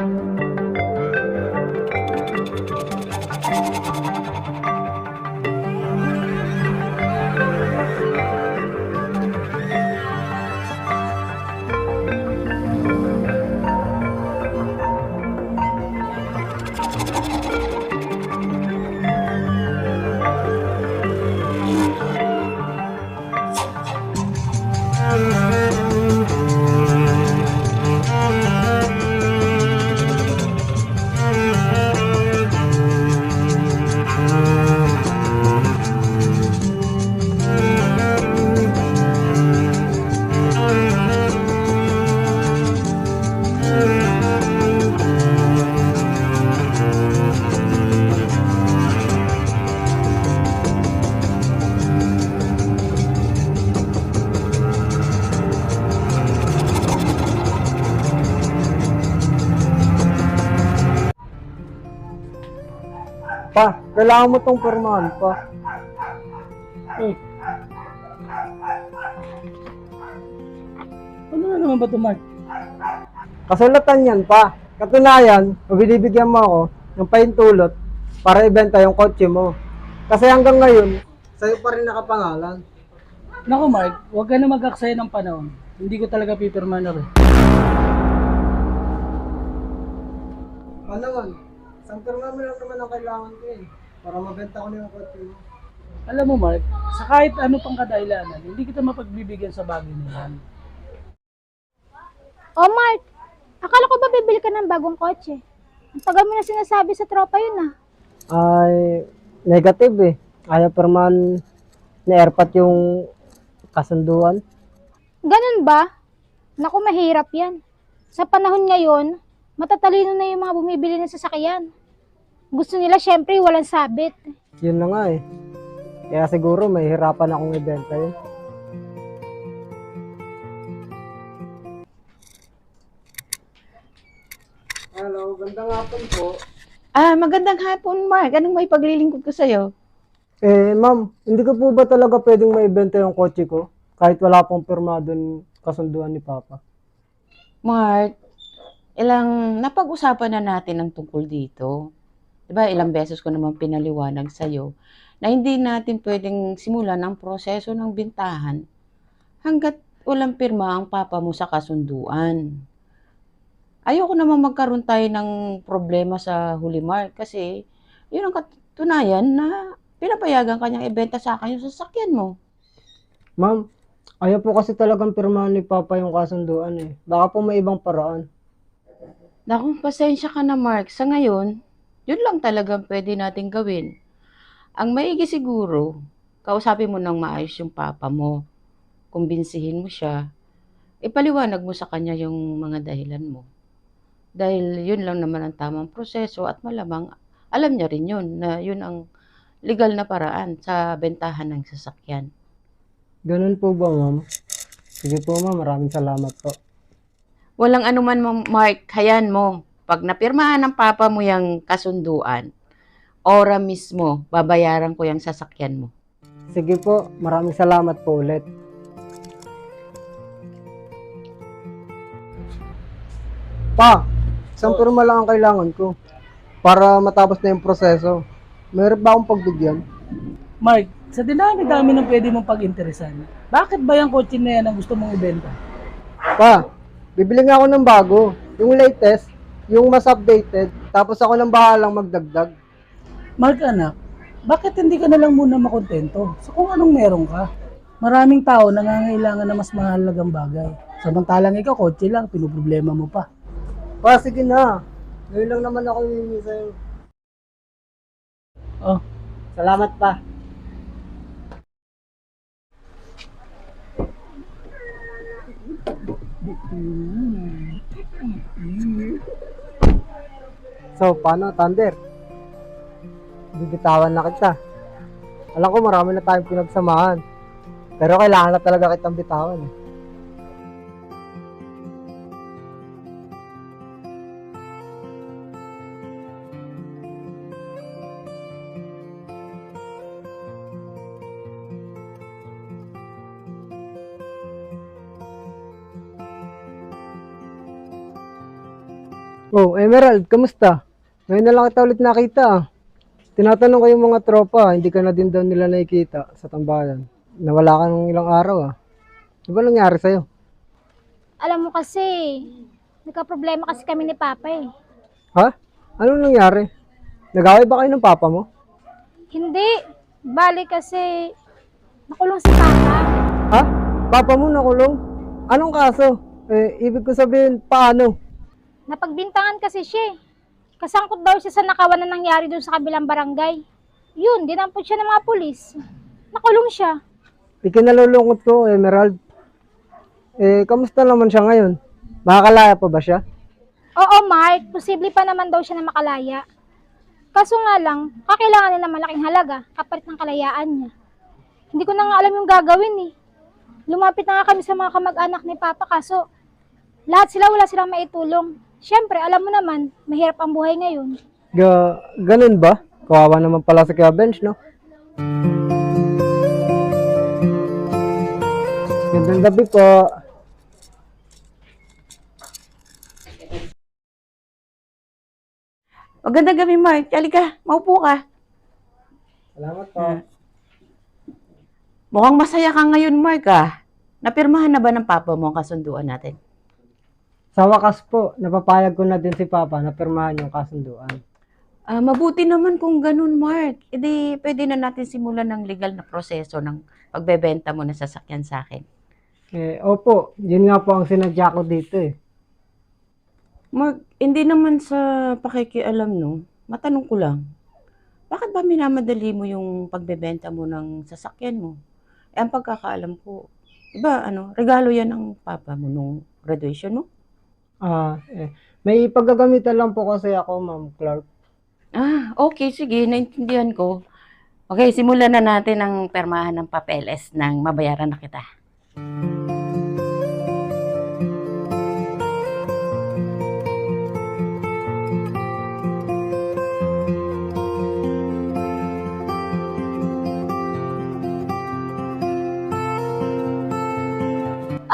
Thank you. Pa, kailangan mo tong pirmahan pa. Eh. Ano na naman ba ito, Mark? Kasulatan yan pa. Katunayan, mabinibigyan mo ako ng paintulot para ibenta yung kotse mo. Kasi hanggang ngayon, sa'yo pa rin nakapangalan. Naku, Mark, huwag ka na mag-aksaya ng panahon. Hindi ko talaga pipirma na rin. Pa naman, isang pirma mo lang naman ang kailangan ko eh. Para mabenta ko na yung kotse mo. Alam mo, Mark, sa kahit ano pang kadahilanan, hindi kita mapagbibigyan sa bagay na yan. Oh, Mark, akala ko ba bibili ka ng bagong kotse? Ang tagal mo na sinasabi sa tropa yun ah. Ay, negative eh. Ayaw pirmahan ni Airpat yung kasunduan. Ganun ba? Naku, mahirap yan. Sa panahon ngayon, matatalino na yung mga bumibili ng sasakyan. Gusto nila syempre walang sabit. Yun na nga eh. Kaya siguro may hirapan akong ibenta yun. Hello, gandang hapon po. Ah, magandang hapon, Mark. Anong may paglilingkod ko sa'yo? Eh, ma'am, hindi ko po ba talaga pwedeng maibenta yung kotse ko? Kahit wala pong pirmado ng kasunduan ni Papa. Mark, ilang napag-usapan na natin ang tungkol dito. 'Di ba ilang beses ko naman pinaliwanag sa'yo na hindi natin pwedeng simulan ang proseso ng bintahan hanggat walang pirma ang papa mo sa kasunduan. Ayoko naman magkaroon tayo ng problema sa huli, Mark, kasi yun ang katunayan na pinapayagan kanyang ibenta sa akin yung sasakyan mo. Ma'am, ayaw po kasi talagang pirmahan ni Papa yung kasunduan eh. Baka po may ibang paraan. Naku, pasensya ka na, Mark. Sa ngayon, yun lang talagang pwede natin gawin. Ang maigi siguro, kausapin mo ng maayos yung papa mo. Kumbinsihin mo siya. Ipaliwanag mo sa kanya yung mga dahilan mo. Dahil yun lang naman ang tamang proseso at malamang alam niya rin yun na yun ang legal na paraan sa bentahan ng sasakyan. Ganun po ba, ma'am? Sige po, ma'am. Maraming salamat po. Walang anuman, Ma'am Mark, hayan mo. Pag napirmahan ng papa mo yung kasunduan, ora mismo, babayaran ko yung sasakyan mo. Sige po. Maraming salamat po ulit. Pa, isang pirma lang ang kailangan ko para matapos na yung proseso. Meron ba akong pagbigyan? Mark, sa dinami-dami ng pwede mong pag-interesan, bakit ba yung kotse na yan ang gusto mong ibenta? Pa, bibili nga ako ng bago. Yung latest, yung mas updated. Tapos ako nang bahalang magdagdag. Mark, anak, bakit hindi ka na lang muna makontento sa kung anong meron ka? Maraming tao nangangailangan na mas mahalagang bagay. Samantalang ikaw, kotse lang, pinuproblema mo pa. Pa, sige na. Ngayon lang naman ako hihingi sa'yo. Oh, Salamat pa. So, paano, Thunder? Bibitawan na kita. Alam ko marami na tayong pinagsamahan. Pero kailangan na talaga kitang bitawan. eh. Oh, Emerald, kamusta? Ngayon na lang kita ulit nakita. Tinatanong ko yung mga tropa, hindi ka na din daw nila nakikita sa tambayan. Nawala ka ng ilang araw ah. Ano ba nangyari sa'yo? Alam mo kasi, nagka-problema kasi kami ni Papa eh. Ha? Anong nangyari? Nag-away ba kayo ng papa mo? Hindi. Bali kasi, nakulong si Papa. Ha? Papa mo nakulong? Anong kaso? Eh, ibig ko sabihin, paano? Napagbintangan kasi siya eh. Kasangkot daw siya sa nakawan na nangyari doon sa kabilang barangay. Yun, dinampot siya ng mga pulis. Nakulong siya. Ikinalulungkot ko, Emerald. Eh, kamusta naman siya ngayon? Makakalaya pa ba siya? Oo, Mark. Posible pa naman daw siya na makalaya. Kaso nga lang, kakailangan niya ng malaking halaga kapalit ng kalayaan niya. Hindi ko na nga alam yung gagawin eh. Lumapit na nga kami sa mga kamag-anak ni Papa kaso lahat sila wala silang maitulong. Siyempre, alam mo naman, mahirap ang buhay ngayon. Ga ganun ba? Kawawa naman pala sa Bench, no? Gandang gabi po. Magandang gabi, Mark. Halika, maupo ka. Salamat po. Mukhang masaya ka ngayon, Mark, ah. Napirmahan na ba ng papa mo ang kasunduan natin? Sa wakas po, napapayag ko na din si Papa na pirmahan yung kasunduan. Ah, mabuti naman kung ganun, Mark. E di, pwede na natin simulan ng legal na proseso ng pagbebenta mo ng sasakyan sa akin. Eh, opo, yun nga po ang sinadya ko dito eh. Mark, hindi naman sa pakikialam, no? Matanong ko lang. Bakit ba minamadali mo yung pagbebenta mo ng sasakyan mo? Eh, ang pagkakaalam ko, iba, ano, regalo yan ng papa mo nung graduation mo? Ah, eh, may paggagamitan lang po kasi ako, Ma'am Clark. Ah, okay, sige, naintindihan ko. Okay, simulan na natin ang permahan ng papeles ng mabayaran na kita.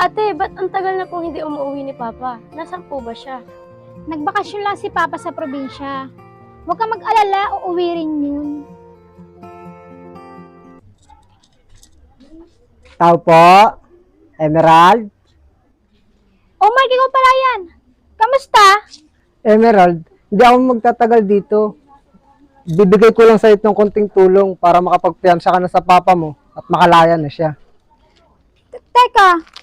Ate, ba't ang tagal na pong hindi umuwi ni Papa? Nasaan po ba siya? Nagbakasyon lang si Papa sa probinsya. Huwag kang mag-alala, uuwi rin yun. Tao po, Emerald. Oh, Mark, ikaw pala yan. Kamusta? Emerald, hindi ako magtatagal dito. Bibigay ko lang sa itong konting tulong para makapagpiyansa ka na sa papa mo at makalaya na siya. Teka,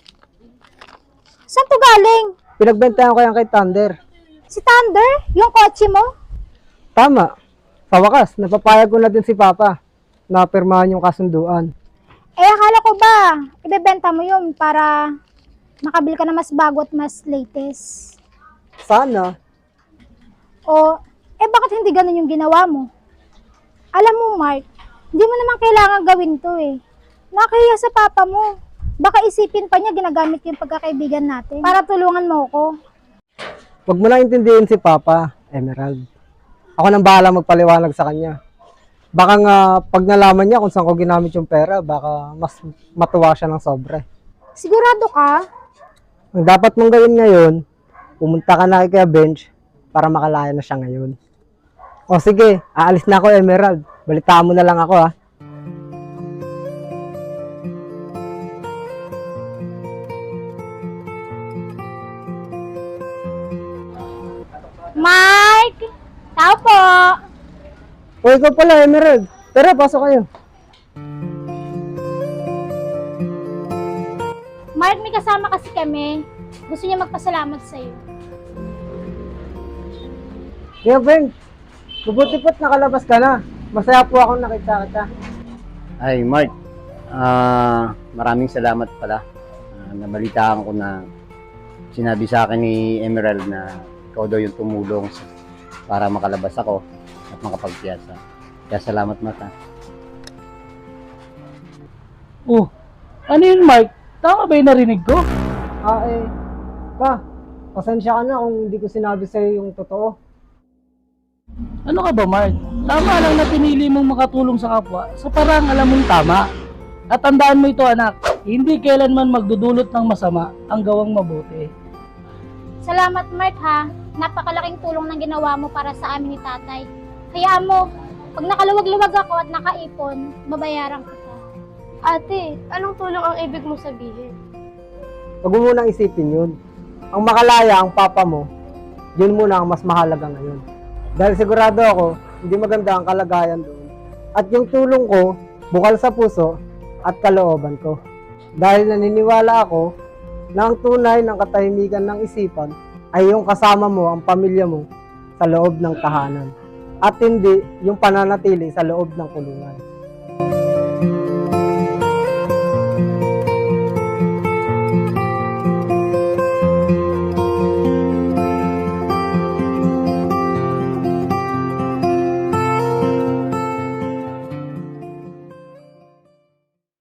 saan to galing? Pinagbentayan ko yan kay Thunder. Si Thunder? Yung kotse mo? Tama. Sa wakas, napapayag ko na din si Papa na pirmahan yung kasunduan. Eh, akala ko ba, ibebenta mo yun para makabil ka na mas bago at mas latest. Sana. O, eh bakit hindi ganun yung ginawa mo? Alam mo, Mark, hindi mo naman kailangan gawin to eh. Nakahiya sa papa mo. Baka isipin pa niya ginagamit yung pagkakaibigan natin para tulungan mo ko. Huwag mo na intindihin si Papa, Emerald. Ako nang bahala magpaliwanag sa kanya. Baka nga, pag nalaman niya kung saan ko ginamit yung pera, baka mas matuwa siya ng sobre. Sigurado ka? Ang dapat mong gawin ngayon, pumunta ka na kay Kuya Bench para makalaya na siya ngayon. O sige, aalis na ako Emerald. Balitaan mo na lang ako ha. Tao po! O ikaw pala Emerald. Tara, pasok kayo. Mark, may kasama kasi kami. Gusto niya magpasalamat sa'yo. Kuya Bench, mabuti po't nakalabas ka na. Masaya po akong nakita kita. Ay, Mark. Ah, maraming salamat pala. Ah, nabalitaan ko na sinabi sa akin ni Emerald na ikaw daw yung tumulong sa- para makalabas ako at makapagpiyasa. Kaya salamat, Mark. ah. Oh, ano yun, Mark? Tama ba yung narinig ko? Ah eh, pa, pasensya ka na kung hindi ko sinabi sa'yo yung totoo. Ano ka ba, Mark? Tama lang na pinili mong makatulong sa kapwa sa parang alam mong tama. At tandaan mo ito, anak, hindi kailanman magdudulot ng masama ang gawang mabuti. Salamat, Mark, ha? Napakalaking tulong ng ginawa mo para sa amin ni tatay. Hayaan mo, pag nakaluwag-luwag ako at nakaipon, babayaran kita. Ate, anong tulong ang ibig mo sabihin? Huwag mo munang isipin yun. Ang makalaya ang papa mo, yun muna ang mas mahalaga ngayon. Dahil sigurado ako, hindi maganda ang kalagayan doon. At yung tulong ko, bukal sa puso at kalooban ko. Dahil naniniwala ako na ang tunay ng katahimikan ng isipan ay yung kasama mo ang pamilya mo sa loob ng tahanan. At hindi yung pananatili sa loob ng kulungan.